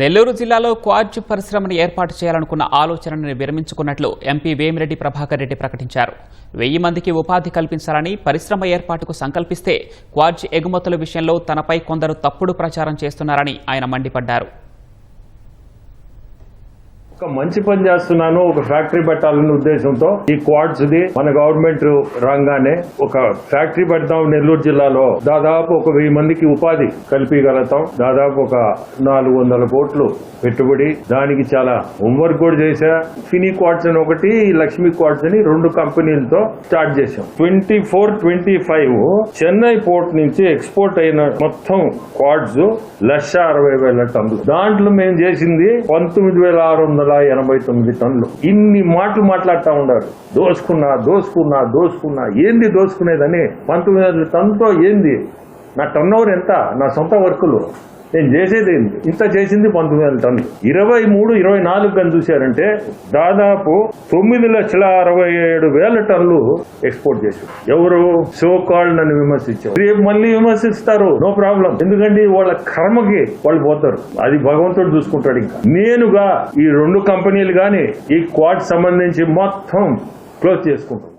నెల్లూరు జిల్లాలో క్వార్జ్ పరిశ్రమను ఏర్పాటు చేయాలనుకున్న ఆలోచనను విరమించుకున్నట్లు ఎంపీ వేమిరెడ్డి ప్రభాకర్ రెడ్డి ప్రకటించారు. వెయ్యి మందికి ఉపాధి కల్పించాలని పరిశ్రమ ఏర్పాటుకు సంకల్పిస్తే క్వార్జ్ ఎగుమతుల విషయంలో తనపై కొందరు తప్పుడు ప్రచారం చేస్తున్నారని ఆయన మండిపడ్డారు. ఒక మంచి పని చేస్తున్నాను ఒక ఫ్యాక్టరీ పెట్టాలనే ఉద్దేశంతో ఈ క్వాడ్స్ ది మన గవర్నమెంట్ రాగానే ఒక ఫ్యాక్టరీ పెడతాం నెల్లూరు జిల్లాలో. దాదాపు ఒక వెయ్యి మందికి ఉపాధి కల్పించగలుగుతాం. దాదాపు ఒక నాలుగు వందల కోట్లు పెట్టుబడి. దానికి చాలా హోంవర్క్ కూడా చేశా. ఫినీ క్వాడ్స్ అని ఒకటి లక్ష్మీ క్వాడ్స్ అని రెండు కంపెనీలతో స్టార్ట్ చేశాం. Twenty four twenty five Chennai port నుంచి ఎక్స్పోర్ట్ అయిన మొత్తం క్వాడ్స్ లక్ష అరవై వేల టన్నులు. దాంట్లో మేము చేసింది పంతొమ్మిది వేల ఆరు వందల ఎనభై తొమ్మిది టన్నులు. ఇన్ని మాటలు మాట్లాడుతూ ఉన్నారు. దోసుకున్నా దోసుకున్నా దోసుకున్నా. ఏంది దోసుకునేదని? పంతొమ్మిది వందల టన్నుతో ఏంది? నా టర్న్ ఓవర్ ఎంత? నా సొంత వర్కులు. నేను చేసేది ఇంత చేసింది పంతొమ్మిది వేల టన్నులు ఇరవై మూడు ఇరవై నాలుగు కానీ చూశారంటే దాదాపు తొమ్మిది లక్షల అరవై ఏడు వేల టన్నులు ఎక్స్పోర్ట్ చేశారు. ఎవరు? సో కాల్డ్ నన్ను విమర్శించారు. రేపు మళ్ళీ విమర్శిస్తారు. No problem. ఎందుకంటే వాళ్ళ కర్మకి వాళ్ళు పోతారు. అది భగవంతుడు చూసుకుంటాడు ఇంకా. నేనుగా ఈ రెండు కంపెనీలు కానీ ఈ క్వాడ్ సంబంధించి మొత్తం క్లోజ్ చేసుకుంటాం